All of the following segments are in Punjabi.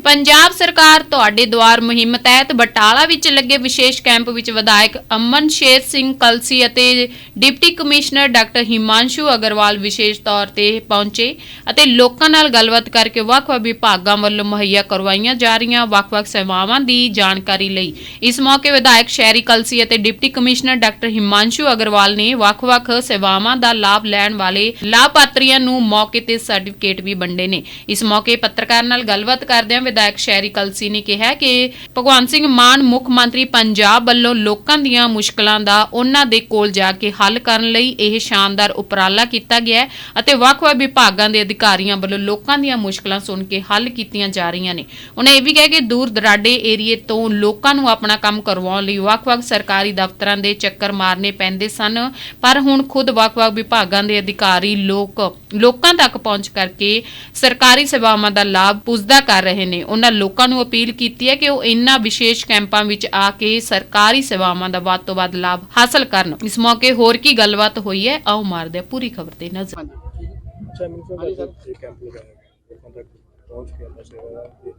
ਪੰਜਾਬ ਸਰਕਾਰ ਤੁਹਾਡੇ ਦੁਆਰ ਮੁਹਿੰਮ ਤਹਿਤ ਬਟਾਲਾ ਵਿੱਚ ਲੱਗੇ ਵਿਸ਼ੇਸ਼ ਕੈਂਪ ਵਿੱਚ ਵਿਧਾਇਕ ਅਮਨ ਸ਼ੇਰ ਸਿੰਘ ਕਲਸੀ ਅਤੇ deputy commissioner doctor Himanshu Agarwal ਵਿਸ਼ੇਸ਼ ਤੌਰ ਤੇ ਪਹੁੰਚੇ ਅਤੇ ਲੋਕਾਂ ਨਾਲ ਗੱਲਬਾਤ ਕਰਕੇ ਵੱਖ-ਵੱਖ ਵਿਭਾਗਾਂ ਵੱਲੋਂ ਮੁਹੱਈਆ ਕਰਵਾਈਆਂ ਜਾ ਰਹੀਆਂ ਵੱਖ-ਵੱਖ ਸੇਵਾਵਾਂ ਦੀ ਜਾਣਕਾਰੀ ਲਈ। ਇਸ ਮੌਕੇ ਵਿਧਾਇਕ ਸ਼ਹਿਰੀ ਕਲਸੀ ਅਤੇ deputy commissioner doctor Himanshu Agarwal ਨੇ ਵੱਖ-ਵੱਖ ਸੇਵਾਵਾਂ ਦਾ ਲਾਭ ਲੈਣ ਵਾਲੇ ਲਾਭਪਾਤਰੀਆਂ ਨੂੰ ਮੌਕੇ ਤੇ ਸਰਟੀਫਿਕੇਟ ਵੀ ਵੰਡੇ ਨੇ। ਇਸ ਮੌਕੇ ਪੱਤਰਕਾਰ ਨਾਲ ਗੱਲਬਾਤ ਕਰਦਿਆਂ ਵਿਧਾਇਕ ਸ਼ਹਿਰੀ ਕਲਸੀ ਨੇ ਕਿਹਾ ਕਿ ਭਗਵੰਤ ਸਿੰਘ ਮਾਨ ਮੁੱਖ ਮੰਤਰੀ ਪੰਜਾਬ ਵੱਲੋਂ ਲੋਕਾਂ ਦੀਆਂ ਮੁਸ਼ਕਲਾਂ ਦਾ ਉਹਨਾਂ ਦੇ ਕੋਲ ਜਾ ਕੇ ਹੱਲ ਕਰਨ ਲਈ ਇਹ ਸ਼ਾਨਦਾਰ ਉਪਰਾਲਾ ਕੀਤਾ ਗਿਆ ਹੈ ਅਤੇ ਵੱਖ-ਵੱਖ ਵਿਭਾਗਾਂ ਦੇ ਅਧਿਕਾਰੀਆਂ ਵੱਲੋਂ ਲੋਕਾਂ ਦੀਆਂ ਮੁਸ਼ਕਲਾਂ ਸੁਣ ਕੇ ਹੱਲ ਕੀਤੀਆਂ ਜਾ ਰਹੀਆਂ ਨੇ। ਉਹਨਾਂ ਇਹ ਵੀ ਕਿਹਾ ਕਿ ਦੂਰ ਦਰਾਡੇ ਏਰੀਏ ਤੋਂ ਲੋਕਾਂ ਨੂੰ ਆਪਣਾ ਕੰਮ ਕਰਵਾਉਣ ਲਈ ਵੱਖ-ਵੱਖ ਸਰਕਾਰੀ ਦਫ਼ਤਰਾਂ ਦੇ ਚੱਕਰ ਮਾਰਨੇ ਪੈਂਦੇ ਸਨ, ਪਰ ਹੁਣ ਖੁਦ ਵੱਖ-ਵੱਖ ਵਿਭਾਗਾਂ ਦੇ ਅਧਿਕਾਰੀ ਲੋਕ ਲੋਕਾਂ ਤੱਕ ਪਹੁੰਚ ਕਰਕੇ ਸਰਕਾਰੀ ਸੇਵਾਵਾਂ ਦਾ ਲਾਭ ਪੁੱਜਦਾ ਕਰ ਰਹੇ ਨੇ। ਉਹਨਾਂ ਲੋਕਾਂ ਨੂੰ ਅਪੀਲ ਕੀਤੀ ਹੈ ਕਿ ਉਹ ਇਨ੍ਹਾਂ ਵਿਸ਼ੇਸ਼ ਕੈਂਪਾਂ ਵਿੱਚ ਆ ਕੇ ਸਰਕਾਰੀ ਸੇਵਾਵਾਂ ਦਾ ਵੱਧ ਤੋਂ ਵੱਧ ਲਾਭ ਹਾਸਲ ਕਰਨ। ਇਸ ਮੌਕੇ ਹੋਰ ਕੀ ਗੱਲਬਾਤ ਹੋਈ ਹੈ ਆਓ ਮਾਰਦੇ ਹਾਂ ਪੂਰੀ ਖਬਰ ਤੇ ਨਜ਼ਰ। ਅੱਛਾ ਮੈਨੂੰ ਸਰ। ਇਹ ਕੈਂਪ ਲਗਾਇਆ ਗਿਆ। ਲੋਕਾਂ ਤੱਕ ਪਹੁੰਚ ਕੇ ਅੰਦਰ ਸੇਵਾ ਦਾ ਤੇ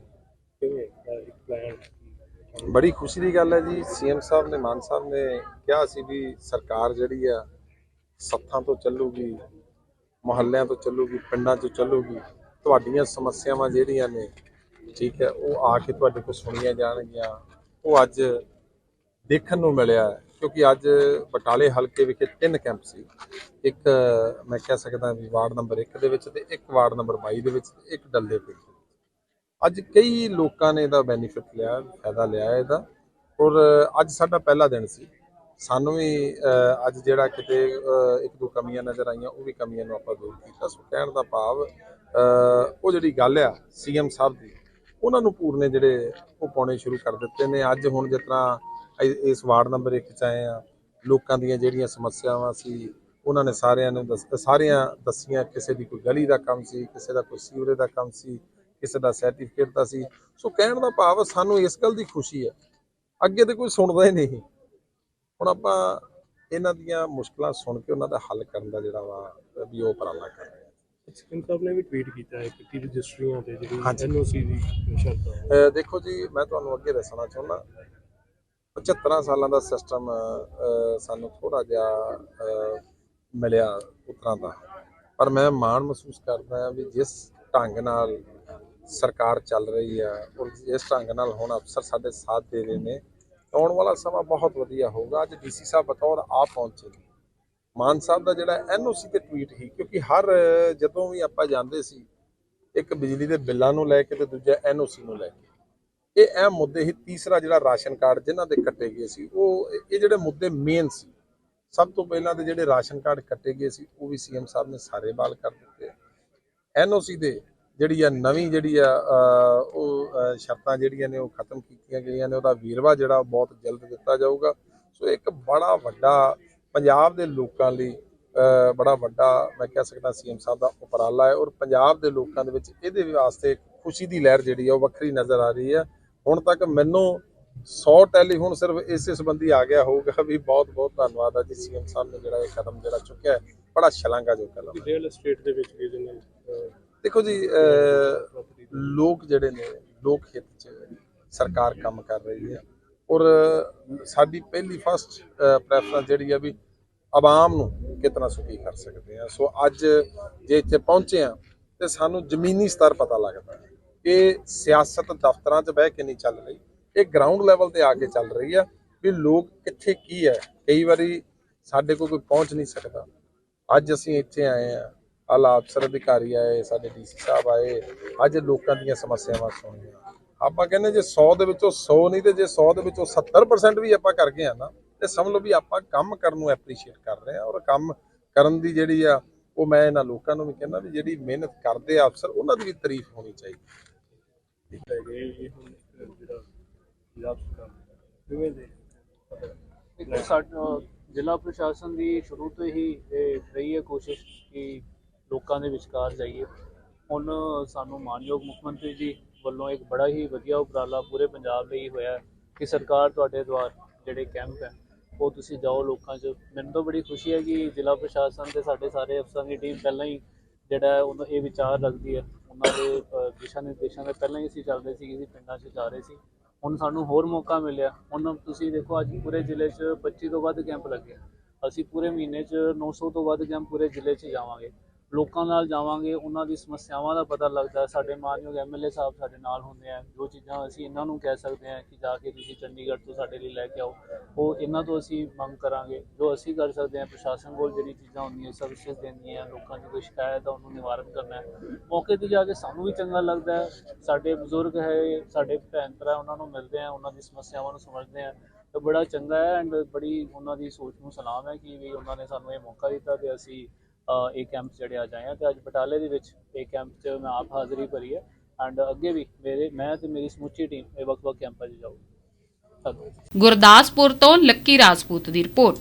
ਕਿਵੇਂ ਦਾ ਇੱਕ ਪਲਾਨ ਬੜੀ ਖੁਸ਼ੀ ਦੀ ਗੱਲ ਹੈ ਜੀ। ਸੀਐਮ ਸਾਹਿਬ ਨੇ ਮਾਨ ਸਾਹਿਬ ਨੇ ਕਿਹਾ ਸੀ ਵੀ ਸਰਕਾਰ ਜਿਹੜੀ ਆ ਸੱਥਾਂ ਤੋਂ ਚੱਲੂਗੀ। ਮੁਹੱਲਿਆਂ ਤੋਂ ਚੱਲੂਗੀ, ਪਿੰਡਾਂ ਤੋਂ ਚੱਲੂਗੀ, ਤੁਹਾਡੀਆਂ ਸਮੱਸਿਆਵਾਂ ਜਿਹੜੀਆਂ ਨੇ, ਠੀਕ ਹੈ, ਉਹ ਆ ਕੇ ਤੁਹਾਡੇ ਕੋਲ ਸੁਣੀਆਂ ਜਾਣਗੀਆਂ। ਉਹ ਅੱਜ ਦੇਖਣ ਨੂੰ ਮਿਲਿਆ ਕਿਉਂਕਿ ਅੱਜ ਬਟਾਲੇ ਹਲਕੇ ਵਿਖੇ ਤਿੰਨ ਕੈਂਪ ਸੀ। ਇੱਕ, ਮੈਂ ਕਹਿ ਸਕਦਾ ਵੀ ਵਾਰਡ ਨੰਬਰ 1 ਦੇ ਵਿੱਚ ਤੇ ਇੱਕ ਵਾਰਡ ਨੰਬਰ 22 ਦੇ ਵਿੱਚ ਤੇ ਇੱਕ ਡੱਲੇ ਪਿੰਡ ਅੱਜ ਕਈ ਲੋਕਾਂ ਨੇ ਇਹਦਾ ਬੈਨੀਫਿਟ ਲਿਆ, ਫਾਇਦਾ ਲਿਆ ਇਹਦਾ। ਔਰ ਅੱਜ ਸਾਡਾ ਪਹਿਲਾ ਦਿਨ ਸੀ। ਸਾਨੂੰ ਵੀ ਅੱਜ ਜਿਹੜਾ ਕਿਤੇ ਇੱਕ ਦੋ ਕਮੀਆਂ ਨਜ਼ਰ ਆਈਆਂ, ਉਹ ਵੀ ਕਮੀਆਂ ਨੂੰ ਆਪਾਂ ਦੂਰ ਕੀਤਾ। ਸੋ ਕਹਿਣ ਦਾ ਭਾਵ ਉਹ ਜਿਹੜੀ ਗੱਲ ਆ ਸੀਐਮ ਸਾਹਿਬ ਦੀ, ਉਹਨਾਂ ਨੂੰ ਪੂਰਨੇ ਜਿਹੜੇ ਉਹ ਪਾਉਣੇ ਸ਼ੁਰੂ ਕਰ ਦਿੱਤੇ ਨੇ। ਅੱਜ ਹੁਣ ਜਿਸ ਤਰ੍ਹਾਂ ਇ- ਇਸ ਵਾਰਡ ਨੰਬਰ 1 ਚ ਆਏ ਆ, ਲੋਕਾਂ ਦੀਆਂ ਜਿਹੜੀਆਂ ਸਮੱਸਿਆਵਾਂ ਸੀ, ਉਹਨਾਂ ਨੇ ਸਾਰਿਆਂ ਨੂੰ ਦੱਸ, ਸਾਰਿਆਂ ਦੱਸੀਆਂ, ਕਿਸੇ ਦੀ ਕੋਈ ਗਲੀ ਦਾ ਕੰਮ ਸੀ, ਕਿਸੇ ਦਾ ਕੋਈ ਸੀਵਰੇਜ ਦਾ ਕੰਮ ਸੀ, ਕਿਸੇ ਦਾ ਸਰਟੀਫਿਕੇਟ ਦਾ ਸੀ। ਸੋ ਕਹਿਣ ਦਾ ਭਾਵ ਸਾਨੂੰ ਇਸ ਗੱਲ ਦੀ ਖੁਸ਼ੀ ਹੈ ਅੱਗੇ ਤੇ ਕੋਈ ਸੁਣਦਾ ਹੀ ਨਹੀਂ। ਹੁਣ ਆਪਾਂ ਇਹਨਾਂ ਦੀਆਂ ਮੁਸ਼ਕਲਾਂ ਸੁਣ ਕੇ ਉਹਨਾਂ ਦਾ ਹੱਲ ਕਰਨ ਦਾ ਜਿਹੜਾ ਵਾ ਵੀ ਉਹ ਉਪਰਾਲਾ ਕਰ ਰਹੇ ਹਾਂ ਸਿਕੰਦਰ ਸਾਹਿਬ ਨੇ ਵੀ ਟਵੀਟ ਕੀਤਾ ਹੈ ਕਿ ਰਜਿਸਟਰੀਆਂ ਤੇ ਜਿਹੜੀ ਹਾਂਜੀ। ਐਨਓਸੀ ਦੀ ਸ਼ਰਤਾਂ ਅਹ ਦੇਖੋ ਜੀ ਮੈਂ ਤੁਹਾਨੂੰ ਅੱਗੇ ਦੱਸਣਾ ਚਾਹੁੰਦਾ 75 ਸਾਲਾਂ ਦਾ ਸਿਸਟਮ ਸਾਨੂੰ ਥੋੜਾ ਜਿਹਾ ਮਿਲਿਆ ਉਤਰਾਂ ਦਾ। ਪਰ ਮੈਂ ਮਾਣ ਮਹਿਸੂਸ ਕਰਦਾ ਹਾਂ ਵੀ ਜਿਸ ਢੰਗ ਨਾਲ ਸਰਕਾਰ ਚੱਲ ਰਹੀ ਹੈ ਔਰ ਜਿਸ ਢੰਗ ਨਾਲ ਹੁਣ ਅਫਸਰ ਸਾਡੇ ਸਾਥ ਦੇ ਰਹੇ ਨੇ ਆਉਣ ਵਾਲਾ ਸਮਾਂ ਬਹੁਤ ਵਧੀਆ ਹੋਊਗਾ। ਅੱਜ ਡੀਸੀ ਸਾਹਿਬ ਬਤੌਰ ਆਪ ਪਹੁੰਚੇ ਨੇ। ਮਾਨ ਸਾਹਿਬ ਦਾ ਜਿਹੜਾ ਐਨਓਸੀ ਤੇ ਟਵੀਟ ਹੀ ਕਿਉਂਕਿ ਹਰ ਜਦੋਂ ਵੀ ਆਪਾਂ ਜਾਂਦੇ ਸੀ, ਇੱਕ ਬਿਜਲੀ ਦੇ ਬਿੱਲਾਂ ਨੂੰ ਲੈ ਕੇ ਤੇ ਦੂਜਾ ਐਨਓਸੀ ਨੂੰ ਲੈ ਕੇ। ਇਹ ਅਹਿਮ ਮੁੱਦੇ ਹੀ ਤੀਸਰਾ ਜਿਹੜਾ ਰਾਸ਼ਨ ਕਾਰਡ ਜਿਨ੍ਹਾਂ ਦੇ ਕੱਟੇ ਗਏ ਸੀ, ਉਹ ਇਹ- ਇਹ ਜਿਹੜੇ ਮੁੱਦੇ ਮੇਨ ਸੀ, ਸਭ ਤੋਂ ਪਹਿਲਾਂ ਤੇ ਜਿਹੜੇ ਰਾਸ਼ਨ ਕਾਰਡ ਕੱਟੇ ਗਏ ਸੀ, ਉਹ ਵੀ ਸੀਐਮ ਸਾਹਿਬ ਨੇ ਸਾਰੇ ਬਾਲ ਕਰ ਦਿੱਤੇ ਐਨਓਸੀ ਦੇ ਜਿਹੜੀ ਆ ਨਵੀਂ ਜਿਹੜੀ ਆ ਉਹ ਸ਼ਰਤਾਂ ਜਿਹੜੀਆਂ ਨੇ ਉਹ ਖਤਮ ਕੀਤੀਆਂ ਗਈਆਂ ਨੇ, ਉਹਦਾ ਵੀਰਵਾ ਜਿਹੜਾ ਬਹੁਤ ਜਲਦ ਦਿੱਤਾ ਜਾਊਗਾ। ਸੋ ਇੱਕ ਬੜਾ ਵੱਡਾ ਪੰਜਾਬ ਦੇ ਲੋਕਾਂ ਲਈ ਬੜਾ ਵੱਡਾ ਮੈਂ ਕਹਿ ਸਕਦਾ ਸੀਐਮ ਸਾਹਿਬ ਦਾ ਉਪਰਾਲਾ ਹੈ ਔਰ ਪੰਜਾਬ ਦੇ ਲੋਕਾਂ ਦੇ ਵਿੱਚ ਇਹਦੇ ਵਾਸਤੇ ਖੁਸ਼ੀ ਦੀ ਲਹਿਰ ਜਿਹੜੀ ਆ ਉਹ ਵੱਖਰੀ ਨਜ਼ਰ ਆ ਰਹੀ ਹੈ। ਹੁਣ ਤੱਕ ਮੈਨੂੰ 100 ਟੈਲੀਫੋਨ ਸਿਰਫ ਇਸੇ ਸੰਬੰਧੀ ਆ ਗਿਆ ਹੋਊਗਾ ਵੀ ਬਹੁਤ ਬਹੁਤ ਧੰਨਵਾਦ ਆ ਜੀ ਸੀਐਮ ਸਾਹਿਬ ਨੇ ਜਿਹੜਾ ਇਹ ਕਦਮ ਜਿਹੜਾ ਚੁੱਕਿਆ ਹੈ। ਬੜਾ ਸ਼ਲਾਘਾਯੋਗ ਕਦਮ ਰੀਅਲ ਏਸਟੇਟ ਦੇ ਵਿੱਚ ਵੀ ਜਿਹਨੇ ਦੇਖੋ ਜੀ ਲੋਕ ਜਿਹੜੇ ਨੇ, ਲੋਕ ਹਿੱਤ 'ਚ ਸਰਕਾਰ ਕੰਮ ਕਰ ਰਹੀ ਹੈ। ਔਰ ਸਾਡੀ ਪਹਿਲੀ ਫਸਟ ਪ੍ਰੈਫਰੈਂਸ ਜਿਹੜੀ ਆ ਵੀ ਆਵਾਮ ਨੂੰ ਕਿਤਨਾ ਸੁਖੀ ਕਰ ਸਕਦੇ ਆ। ਸੋ ਅੱਜ ਜੇ ਇੱਥੇ ਪਹੁੰਚੇ ਆ, ਤੇ ਸਾਨੂੰ ਜ਼ਮੀਨੀ ਸਤਰ ਪਤਾ ਲੱਗਦਾ ਹੈ ਕਿ ਸਿਆਸਤ ਦਫ਼ਤਰਾਂ 'ਚ ਬਹਿ ਕੇ ਨਹੀਂ ਚੱਲ ਰਹੀ। ਇਹ ਗਰਾਊਂਡ ਲੈਵਲ ਤੇ ਆ ਕੇ ਚੱਲ ਰਹੀ ਆ ਵੀ ਲੋਕ ਕਿੱਥੇ ਕੀ ਹੈ। ਕਈ ਵਾਰੀ ਸਾਡੇ ਕੋਲ ਕੋਈ ਪਹੁੰਚ ਨਹੀਂ ਸਕਦਾ। ਅੱਜ ਅਸੀਂ ਇੱਥੇ ਆਏ ਆ ਆਲਾ ਅਫਸਰ ਅਧਿਕਾਰੀ ਆਏ ਸਾਡੇ ਡੀਸੀ ਸਾਹਿਬ ਆਏ ਅੱਜ ਲੋਕਾਂ ਦੀਆਂ ਸਮੱਸਿਆਵਾਂ ਸੁਣੀਆਂ। ਆਪਾਂ ਕਹਿੰਦੇ ਜੇ 100 ਦੇ ਵਿੱਚੋਂ 100 ਨਹੀਂ ਤੇ ਜੇ 100 ਦੇ ਵਿੱਚੋਂ 70% ਵੀ ਆਪਾਂ ਕਰ ਗਏ ਆ ਨਾ ਤੇ ਸਮਝ ਲਓ ਵੀ ਆਪਾਂ ਕੰਮ ਕਰਨ ਨੂੰ ਐਪਰੀਸ਼ੀਏਟ ਕਰ ਰਹੇ ਆ ਔਰ ਕੰਮ ਕਰਨ ਦੀ ਜਿਹੜੀ ਆ ਉਹ ਮੈਂ ਇਹਨਾਂ ਲੋਕਾਂ ਨੂੰ ਵੀ ਕਹਿੰਦਾ ਵੀ ਜਿਹੜੀ ਮਿਹਨਤ ਕਰਦੇ ਆ ਅਫਸਰ ਉਹਨਾਂ ਦੀ ਵੀ ਤਾਰੀਫ ਹੋਣੀ ਚਾਹੀਦੀ। ਦੇਖੋ ਸਾਡਾ ਜ਼ਿਲ੍ਹਾ ਪ੍ਰਸ਼ਾਸਨ ਦੀ ਸ਼ੁਰੂ ਤੋਂ ਹੀ ਇਹ ਰਹੀ ਹੈ ਕੋਸ਼ਿਸ਼ ਕਿ ਲੋਕਾਂ ਦੇ ਵਿਚਕਾਰ ਜਾਈਏ। ਹੁਣ ਸਾਨੂੰ ਮਾਨਯੋਗ ਮੁੱਖ ਮੰਤਰੀ ਜੀ ਵੱਲੋਂ ਇੱਕ ਬੜਾ ਹੀ ਵਧੀਆ ਉਪਰਾਲਾ ਪੂਰੇ ਪੰਜਾਬ ਲਈ ਹੋਇਆ ਕਿ ਸਰਕਾਰ ਤੁਹਾਡੇ ਦੁਆਰ ਜਿਹੜੇ ਕੈਂਪ ਹੈ, ਉਹ ਤੁਸੀਂ ਜਾਓ ਲੋਕਾਂ 'ਚ। ਮੈਨੂੰ ਤਾਂ ਬੜੀ ਖੁਸ਼ੀ ਹੈ ਕਿ ਜ਼ਿਲ੍ਹਾ ਪ੍ਰਸ਼ਾਸਨ ਤੇ ਸਾਡੇ ਸਾਰੇ ਅਫਸਰਾਂ ਦੀ ਟੀਮ ਪਹਿਲਾਂ ਹੀ ਜਿਹੜਾ ਹੈ ਉਹਨੂੰ ਇਹ ਵਿਚਾਰ ਰੱਖਦੀ ਹੈ। ਉਹਨਾਂ ਦੇ ਦਿਸ਼ਾ ਨਿਰਦੇਸ਼ਾਂ ਦੇ ਪਹਿਲਾਂ ਹੀ ਅਸੀਂ ਚੱਲਦੇ ਸੀ ਕਿ ਪਿੰਡਾਂ 'ਚ ਜਾ ਰਹੇ ਸੀ। ਹੁਣ ਸਾਨੂੰ ਹੋਰ ਮੌਕਾ ਮਿਲਿਆ। ਹੁਣ ਤੁਸੀਂ ਦੇਖੋ ਅੱਜ ਪੂਰੇ ਜ਼ਿਲ੍ਹੇ 'ਚ 25 ਤੋਂ ਵੱਧ ਕੈਂਪ ਲੱਗੇ ਅਸੀਂ ਪੂਰੇ ਮਹੀਨੇ 'ਚ 900 ਤੋਂ ਵੱਧ ਕੈਂਪ ਪੂਰੇ ਜ਼ਿਲ੍ਹੇ 'ਚ ਜਾਵਾਂਗੇ। ਲੋਕਾਂ ਨਾਲ ਜਾਵਾਂਗੇ, ਉਹਨਾਂ ਦੀ ਸਮੱਸਿਆਵਾਂ ਦਾ ਪਤਾ ਲੱਗਦਾ ਸਾਡੇ ਮਾਨਯੋਗ ਐਮਐਲਏ ਸਾਹਿਬ ਸਾਡੇ ਨਾਲ ਹੁੰਦੇ ਆ। ਜੋ ਚੀਜ਼ਾਂ ਅਸੀਂ ਇਹਨਾਂ ਨੂੰ ਕਹਿ ਸਕਦੇ ਹਾਂ ਕਿ ਜਾ ਕੇ ਤੁਸੀਂ ਚੰਡੀਗੜ੍ਹ ਤੋਂ ਸਾਡੇ ਲਈ ਲੈ ਕੇ ਆਓ, ਉਹ ਇਹਨਾਂ ਤੋਂ ਅਸੀਂ ਮੰਗ ਕਰਾਂਗੇ। ਜੋ ਅਸੀਂ ਕਰ ਸਕਦੇ ਹਾਂ, ਪ੍ਰਸ਼ਾਸਨ ਕੋਲ ਜਿਹੜੀ ਚੀਜ਼ਾਂ ਹੁੰਦੀਆਂ ਸਰਵਿਸਿਜ਼ ਦੇਣੀਆਂ, ਲੋਕਾਂ ਦੀ ਕੋਈ ਸ਼ਿਕਾਇਤ ਆ, ਉਹਨੂੰ ਨਿਵਾਰਨ ਕਰਨਾ ਮੌਕੇ ਤੇ ਜਾ ਕੇ ਸਾਨੂੰ ਵੀ ਚੰਗਾ ਲੱਗਦਾ ਸਾਡੇ ਬਜ਼ੁਰਗ ਹੈ, ਸਾਡੇ ਭੈਣ ਭਰਾ ਉਹਨਾਂ ਨੂੰ ਮਿਲਦੇ ਆ, ਉਹਨਾਂ ਦੀ ਸਮੱਸਿਆਵਾਂ ਨੂੰ ਸਮਝਦੇ ਆ। ਤਾਂ ਬੜਾ ਚੰਗਾ ਹੈ ਐਂਡ ਬੜੀ ਉਹਨਾਂ ਦੀ ਸੋਚ ਨੂੰ ਸਲਾਮ ਹੈ ਕਿ ਵੀ ਉਹਨਾਂ ਨੇ ਸਾਨੂੰ ਇਹ ਮੌਕਾ ਦਿੱਤਾ ਤੇ ਅਸੀਂ ਇਹ ਕੈਂਪ ਜਿਹੜੇ ਅੱਜ ਆਏ ਆ ਤੇ ਅੱਜ ਬਟਾਲੇ ਦੇ ਵਿੱਚ ਇਹ ਕੈਂਪ 'ਚ ਮੈਂ ਆਪ ਹਾਜ਼ਰੀ ਭਰੀ ਹੈ ਐਂਡ ਅੱਗੇ ਵੀ ਮੇਰੇ, ਮੈਂ ਤੇ ਮੇਰੀ ਸਮੁੱਚੀ ਟੀਮ ਇਹ ਵੱਖ-ਵੱਖ ਕੈਂਪਾਂ 'ਚ ਜਾਊਗੀ। ਗੁਰਦਾਸਪੁਰ ਤੋਂ ਲੱਕੀ ਰਾਜਪੂਤ ਦੀ ਰਿਪੋਰਟ।